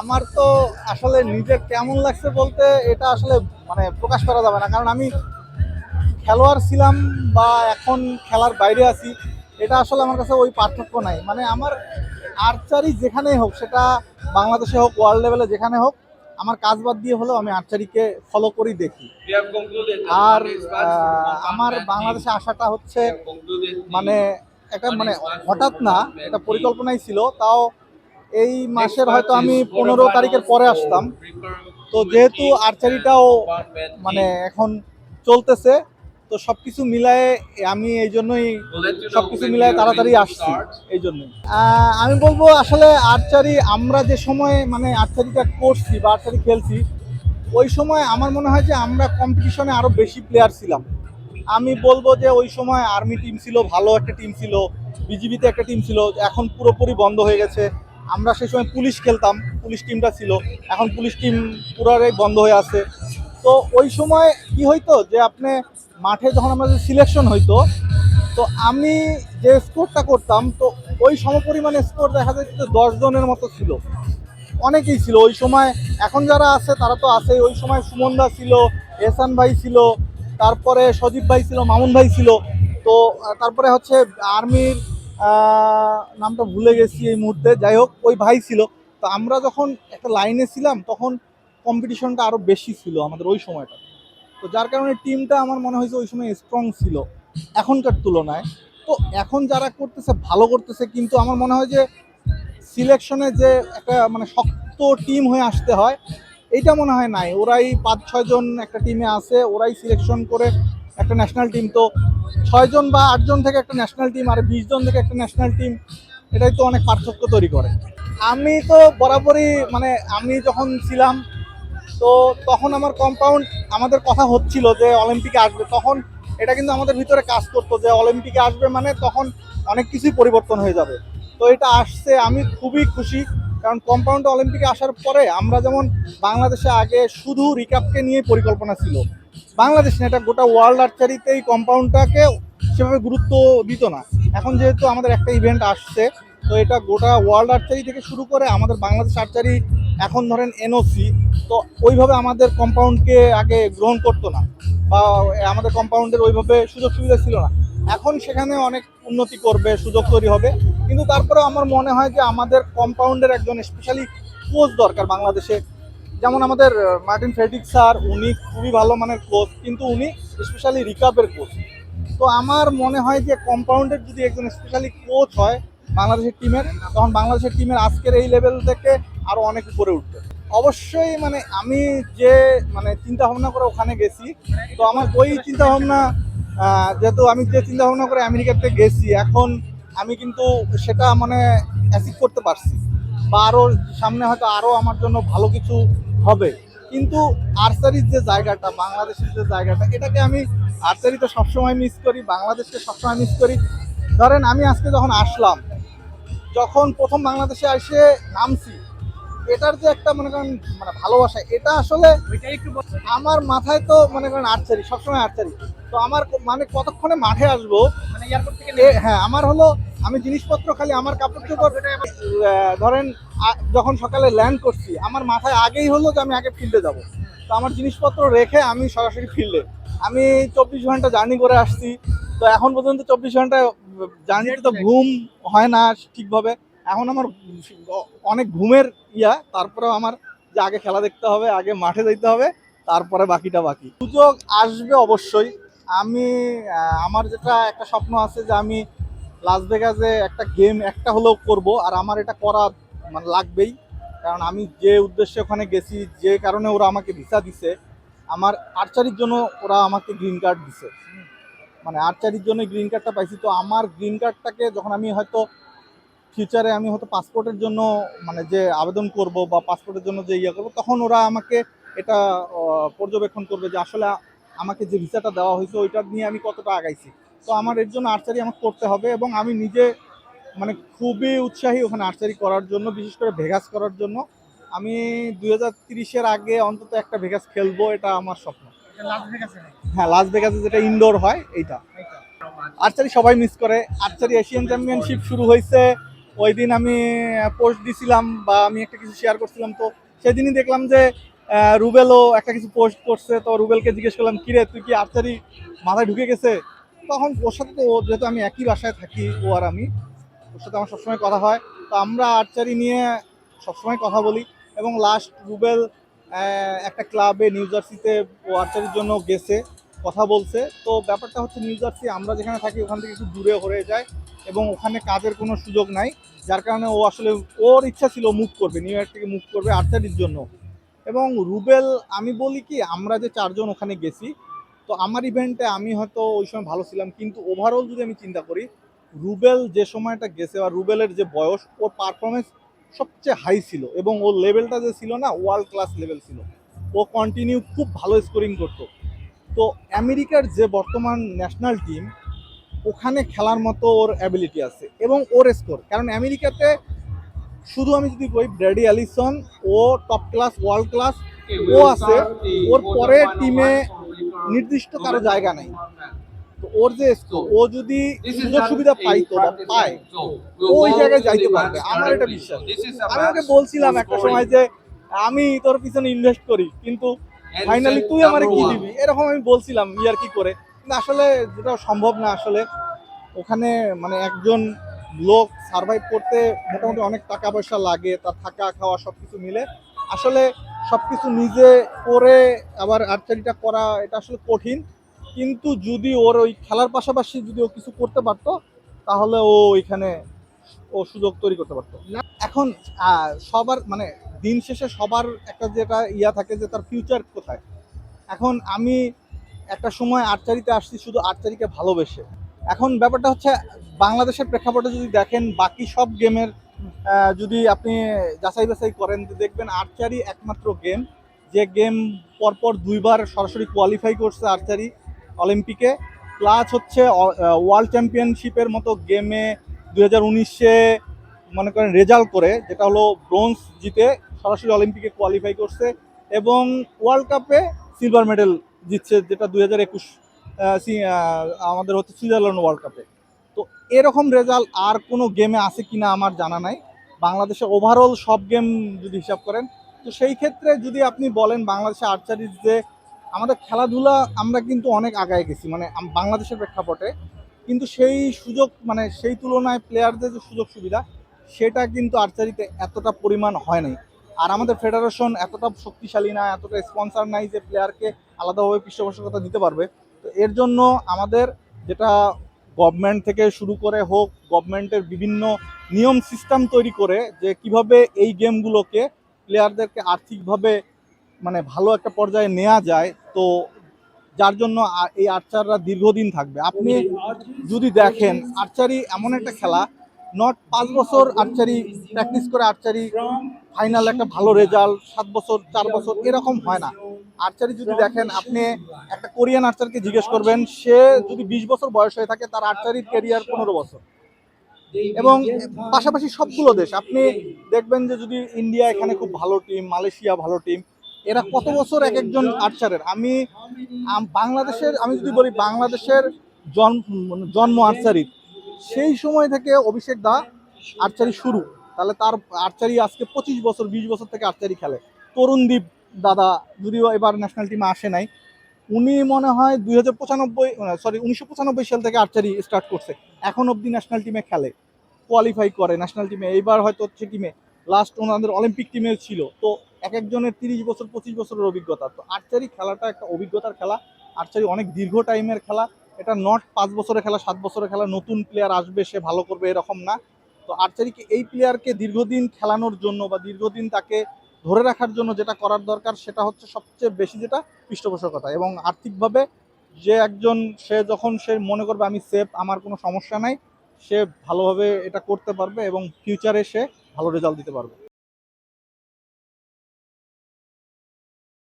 আমার তো আসলে নিজের কেমন লাগছে বলতে এটা আসলে মানে প্রকাশ করা যাবে না। কারণ আমি খেলোয়াড় ছিলাম বা এখন খেলার বাইরে আছি, এটা আসলে আমার কাছে ওই পার্থক্য নাই। মানে আমার আর্চারি যেখানেই হোক, সেটা বাংলাদেশে হোক ওয়ার্ল্ড লেভেলে যেখানে হোক, আমার কাজ বাদ দিয়ে হলেও আমি আর্চারিকে ফলো করি দেখি। আর আমার বাংলাদেশে আসাটা হচ্ছে মানে একটা মানে হঠাৎ না এটা পরিকল্পনাই ছিল, তাও এই মাসের হয়তো আমি পনেরো তারিখের পরে আসতাম। তো যেহেতু আর্চারিটাও মানে এখন চলতেছে তো সবকিছু মিলায়ে আমি এই জন্যই সবকিছু মিলায়ে তাড়াতাড়ি আসছি এই জন্যই। আমি বলব আসলে আর্চারি আমরা যে সময় মানে আর্চারিটা করছি বা আর্চারি খেলছি ওই সময় আমার মনে হয় যে আমরা কম্পিটিশনে আরও বেশি প্লেয়ার ছিলাম। আমি বলব যে ওই সময় আর্মি টিম ছিল ভালো একটা টিম ছিল বিজিবিতে একটা টিম ছিল এখন পুরোপুরি বন্ধ হয়ে গেছে। আমরা সেই সময় পুলিশ খেলতাম, পুলিশ টিমটা ছিল। এখন পুলিশ টিম পুরাটাই বন্ধ হয়ে আছে। তো ওই সময় কি হইতো যে আপনি মাঠে যখন আমাদের সিলেকশন হইতো, তো আমি যে স্কোরটা করতাম, তো ওই সমপরিমাণে স্কোর দেখা যায় দশ জনের মতো ছিল। অনেকেই ছিল। ওই সময় এখন যারা আছে, তারা তো আছে ওই সময় সুমন দা ছিল এহসান ভাই ছিল, তারপরে সজীব ভাই ছিল, মামুন ভাই ছিল। তো, তারপরে হচ্ছে আর্মির নামটা ভুলে গেছি এই মুহূর্তে। যাই হোক, ওই ভাই ছিল। তো আমরা যখন একটা লাইনে ছিলাম, তখন কম্পিটিশনটা আরও বেশি ছিল আমাদের ওই সময়টা। তো যার কারণে টিমটা আমার মনে হয়েছে ওই সময় স্ট্রং ছিল, এখনকার তুলনায়। তো এখন যারা করতেছে, ভালো করতেছে, কিন্তু আমার মনে হয় যে সিলেকশনে যে একটা মানে শক্ত টিম হয়ে আসতে হয়, এইটা মনে হয় নাই। ওরাই পাঁচ ছয়জন একটা টিমে আছে, ওরাই সিলেকশন করে একটা ন্যাশনাল টিম তো ছয়জন বা আটজন থেকে একটা ন্যাশনাল টিম আর বিশ জন থেকে একটা ন্যাশনাল টিম এটাই তো অনেক পার্থক্য তৈরি করে। আমি তো বরাবরই মানে আমি যখন ছিলাম, তো তখন আমার কম্পাউন্ড আমাদের কথা হচ্ছিল যে অলিম্পিকে আসবে, তখন এটা কিন্তু আমাদের ভিতরে কাজ করতো যে অলিম্পিকে আসবে মানে তখন অনেক কিছুই পরিবর্তন হয়ে যাবে। তো এটা আসছে, আমি খুবই খুশি, কারণ কম্পাউন্ড অলিম্পিকে আসার পরে আমরা যেমন বাংলাদেশে আগে শুধু রিকাপকে নিয়ে পরিকল্পনা ছিল বাংলাদেশ না এটা গোটা ওয়ার্ল্ড আর্চারিতেই কম্পাউন্ডটাকে সেভাবে গুরুত্ব দিত না। এখন যেহেতু আমাদের একটা ইভেন্ট আসছে, তো এটা গোটা ওয়ার্ল্ড আর্চারি থেকে শুরু করে আমাদের বাংলাদেশ আর্চারি, এখন ধরেন এনওসি তো ওইভাবে আমাদের কম্পাউন্ডকে আগে গ্রহণ করতো না বা আমাদের কম্পাউন্ডের ওইভাবে সুযোগ সুবিধা ছিল না। এখন সেখানে অনেক উন্নতি করবে, সুযোগ তৈরি হবে। কিন্তু তারপরেও আমার মনে হয় যে আমাদের কম্পাউন্ডের একজন স্পেশালি কোচ দরকার বাংলাদেশে। যেমন আমাদের মার্টিন ফেডিক স্যার, উনি খুবই ভালো মানের কোচ কিন্তু উনি স্পেশালি রিকাপের কোচ তো আমার মনে হয় যে কম্পাউন্ডের যদি একজন স্পেশালি কোচ হয় বাংলাদেশের টিমের তখন বাংলাদেশের টিমের আজকের এই লেভেল থেকে আরও অনেক উপরে উঠবে। অবশ্যই মানে আমি যে মানে চিন্তা ভাবনা করে ওখানে গেছি, তো আমার ওই চিন্তা ভাবনা যেহেতু আমি যে চিন্তা ভাবনা করে আমেরিকাতে গেছি, এখন আমি কিন্তু সেটা মানে অ্যাচিভ করতে পারছি। বা আরও সামনে হয়তো আরও আমার জন্য ভালো কিছু হবে। কিন্তু আর্চারির যে জায়গাটা বাংলাদেশের যে জায়গাটা এটাকে আমি আর্চারিতে সবসময় মিস করি বাংলাদেশকে সবসময় মিস করি। ধরেন আমি আজকে যখন আসলাম যখন প্রথম বাংলাদেশে এসে নামছি এটার যে একটা মনে করেন মানে ভালোবাসা এটা আসলে আমার মাথায় তো মনে করেন আর্চারি সবসময় আর্চারি তো আমার মানে কতক্ষণে মাঠে আসব? মানে এয়ারপোর্ট থেকে হ্যাঁ আমার হলো আমি জিনিসপত্র খালি আমার কাপড় চোপড় ধরেন যখন সকালে ল্যান্ড করছি, আমার মাথায় আগেই হলো যে আমি আগে ফিল্ডে যাব। তো আমার জিনিসপত্র রেখে আমি সরাসরি ফিল্ডে আমি চব্বিশ ঘণ্টা জার্নি করে আসছি। তো এখন পর্যন্ত চব্বিশ ঘণ্টা জার্নিতে তো ঘুম হয় না ঠিকভাবে। এখন আমার অনেক ঘুমের ইয়া, তারপরেও আমার যে আগে খেলা দেখতে হবে, আগে মাঠে যেতে হবে, তারপরে বাকিটা বাকি। সুযোগ আসবে অবশ্যই। আমি আমার যেটা একটা স্বপ্ন আছে যে আমি লাস ভেগাসে একটা গেম একটা হলেও করব, আর আমার এটা করা মানে লাগবেই। কারণ আমি যে উদ্দেশ্যে ওখানে গেছি, যে কারণে ওরা আমাকে ভিসা দিছে, আমার আর্চারির জন্য ওরা আমাকে গ্রিন কার্ড দিছে। মানে আর্চারির জন্য গ্রিন কার্ডটা পাইছি। তো আমার গ্রিন কার্ডটাকে যখন আমি হয়তো ফিউচারে আমি হয়তো পাসপোর্টের জন্য মানে যে আবেদন করব বা পাসপোর্টের জন্য যে ইয়ে করব, তখন ওরা আমাকে এটা পর্যবেক্ষণ করবে যে আসলে আমাকে যে ভিসাটা দেওয়া হয়েছে ওইটা নিয়ে আমি কতটা আগাইছি। তো আমার এর জন্য আর্চারি আমাকে করতে হবে এবং আমি নিজে মানে খুবই উৎসাহী ওখানে আর্চারি করার জন্য বিশেষ করে ভেগাস করার জন্য। আমি দুই হাজার তিরিশের আগে অন্তত একটা ভেগাস খেলব এটা আমার স্বপ্ন। হ্যাঁ লাস ভেগাসে যেটা ইনডোর হয় এইটা। আর্চারি সবাই মিস করে। আর্চারি এশিয়ান চ্যাম্পিয়নশিপ শুরু হয়েছে। ওই দিন আমি পোস্ট দিছিলাম বা আমি একটা কিছু শেয়ার করছিলাম তো সেদিনই দেখলাম যে রুবেলও একটা কিছু পোস্ট করছে। তো রুবেলকে জিজ্ঞেস করলাম কিরে তুই কি আর্চারি মাথায় ঢুকে গেছে? তখন ওর সাথে তো ও, যেহেতু আমি একই বাসায় থাকি, ও আর আমি, ওর সাথে আমার সবসময় কথা হয়। তো আমরা আর্চারি নিয়ে সবসময় কথা বলি এবং লাস্ট রুবেল একটা ক্লাবে নিউ জার্সিতে ও আর্চারির জন্য গেছে, কথা বলছে। তো ব্যাপারটা হচ্ছে নিউ জার্সি আমরা যেখানে থাকি, ওখান থেকে একটু দূরে হয়ে যায় এবং ওখানে কাজের কোনো সুযোগ নাই। যার কারণে ও আসলে, ওর ইচ্ছা ছিল মুভ করবে নিউ ইয়র্ক থেকে মুভ করবে আর্চারির জন্য। এবং রুবেল, আমি বলি কি, আমরা যে চারজন ওখানে গেছি তো আমার ইভেন্টে আমি হয়তো ওই সময় ভালো ছিলাম, কিন্তু ওভারঅল যদি আমি চিন্তা করি, রুবেল যে সময়টা গেছে বা রুবেলের যে বয়স, ওর পারফরমেন্স সবচেয়ে হাই ছিল এবং ওর লেভেলটা যে ছিল না ওয়ার্ল্ড ক্লাস লেভেল ছিল। ও কন্টিনিউ খুব ভালো স্কোরিং করতো। তো আমেরিকার যে বর্তমান ন্যাশনাল টিম ওখানে খেলার মতো ওর অ্যাবিলিটি আছে এবং ওর স্কোর কারণ আমেরিকাতে শুধু আমি যদি বলি, ব্র্যাডি অ্যালিসন ও টপ ক্লাস ওয়ার্ল্ড ক্লাস ও আছে। ওর পরে টিমে নির্দিষ্ট কারও জায়গা নাই। তো ওর যে ও যদি সুযোগ সুবিধা পাইতো বা পায় ওই জায়গায় যাইতে পারবে। আমার এটা বিশ্বাস। আমি ওকে বলছিলাম একটা সময় যে আমি তোর পিছনে ইনভেস্ট করি কিন্তু ফাইনালি তুই আমারে কি দিবি? এরকম আমি বলছিলাম ইয়ার কি করে? কিন্তু আসলে যেটা সম্ভব না আসলে ওখানে মানে একজন লোক সার্ভাইভ করতে মোটামুটি অনেক টাকা পয়সা লাগে তার থাকা খাওয়া সব কিছু মিলে। আসলে সব কিছু নিজে করে আবার আর্চারিটা করা, এটা আসলে কঠিন। কিন্তু যদি ওর ওই খেলার পাশাপাশি যদি ও কিছু করতে পারতো, তাহলে ও ওইখানে ও সুযোগ তৈরি করতে পারতো। এখন সবার মানে দিন শেষে সবার একটা যেটা ইয়া থাকে যে তার ফিউচার কোথায়? এখন আমি একটা সময় আর্চারিতে আসছি শুধু আর্চারিকে ভালোবেসে। এখন ব্যাপারটা হচ্ছে, বাংলাদেশের প্রেক্ষাপটে যদি দেখেন, বাকি সব গেমের যদি আপনি যাচাই বাছাই করেন দেখবেন আর্চারি একমাত্র গেম যে গেম পরপর দুইবার সরাসরি কোয়ালিফাই করছে আর্চারি অলিম্পিকে প্লাস হচ্ছে ওয়ার্ল্ড চ্যাম্পিয়নশিপের মতো গেমে দুই হাজার উনিশে মনে করেন রেজাল্ট করে, যেটা হলো ব্রোঞ্জ জিতে সরাসরি অলিম্পিকে কোয়ালিফাই করছে। এবং ওয়ার্ল্ড কাপে সিলভার মেডেল জিতছে, যেটা দুই হাজার একুশ আমাদের হচ্ছে সুইজারল্যান্ড ওয়ার্ল্ড কাপে তো এরকম রেজাল্ট আর কোনো গেমে আছে কিনা আমার জানা নাই। বাংলাদেশে ওভারঅল সব গেম যদি হিসাব করেন, তো সেই ক্ষেত্রে যদি আপনি বলেন বাংলাদেশে আর্চারির যে, আমাদের খেলাধুলা আমরা কিন্তু অনেক আগায় গেছি মানে বাংলাদেশের প্রেক্ষাপটে। কিন্তু সেই সুযোগ মানে সেই তুলনায় প্লেয়ারদের যে সুযোগ সুবিধা, সেটা কিন্তু আর্চারিতে এতটা পরিমাণ হয় নাই। আর আমাদের ফেডারেশন এতটা শক্তিশালী না, এতটা স্পন্সর নাই যে প্লেয়ারকে আলাদাভাবে পৃষ্ঠপোষকতা দিতে পারবে। তো এর জন্য আমাদের যেটা গভর্নমেন্ট থেকে শুরু করে হোক, গভর্নমেন্টের বিভিন্ন নিয়ম সিস্টেম তৈরি করে যে কীভাবে এই গেমগুলোকে প্লেয়ারদেরকে আর্থিকভাবে মানে ভালো একটা পর্যায়ে নেওয়া যায়, তো যার জন্য এই আর্চাররা দীর্ঘদিন থাকবে। আপনি যদি দেখেন, আর্চারি এমন একটা খেলা, নট পাঁচ বছর আর্চারি প্র্যাকটিস করে আর্চারি ফাইনাল একটা ভালো রেজাল্ট সাত বছর, চার বছর এরকম হয় না। আর্চারি যদি দেখেন, আপনি একটা কোরিয়ান আর্চারকে জিজ্ঞেস করবেন, সে যদি বিশ বছর বয়স হয়ে থাকে, তার আর্চারির কেরিয়ার পনেরো বছর। এবং পাশাপাশি সবগুলো দেশ, আপনি দেখবেন যে যদি ইন্ডিয়া এখানে খুব ভালো টিম মালয়েশিয়া ভালো টিম এরা কত বছর এক একজন আর্চারের আমি বাংলাদেশের, আমি যদি বলি বাংলাদেশের জন্ম জন্ম আর্চারির সেই সময় থেকে অভিষেক দা আর্চারি শুরু। তাহলে তার আর্চারি আজকে পঁচিশ বছর, বিশ বছর থেকে আর্চারি খেলে। তরুণদীপ দাদা, যদিও এবার ন্যাশনাল টিমে আসে নাই, উনি মনে হয় দুই হাজার পঁচানব্বই সরি উনিশশো পঁচানব্বই সাল থেকে আর্চারি স্টার্ট করছে। এখন অবধি ন্যাশনাল টিমে খেলে কোয়ালিফাই করে ন্যাশনাল টিমে এইবার হয়তো হচ্ছে টিমে লাস্ট ওনাদের অলিম্পিক টিমে ছিল। তো এক একজনের তিরিশ বছর, পঁচিশ বছরের অভিজ্ঞতা। তো আর্চারি খেলাটা একটা অভিজ্ঞতার খেলা। আর্চারি অনেক দীর্ঘ টাইমের খেলা। এটা নট পাঁচ বছরের খেলা, সাত বছরের খেলা। নতুন প্লেয়ার আসবে, সে ভালো করবে এরকম না। তো আর্চারিকে এই প্লেয়ারকে দীর্ঘদিন খেলানোর জন্য বা দীর্ঘদিন তাকে ধরে রাখার জন্য যেটা করার দরকার সেটা হচ্ছে সবচেয়ে বেশি যেটা পৃষ্ঠপোষকতা এবং আর্থিকভাবে যে একজন, সে যখন সে মনে করবে আমি সেফ আমার কোনো সমস্যা নাই, সে ভালোভাবে এটা করতে পারবে এবং ফিউচারে সে ভালো রেজাল্ট দিতে পারবে।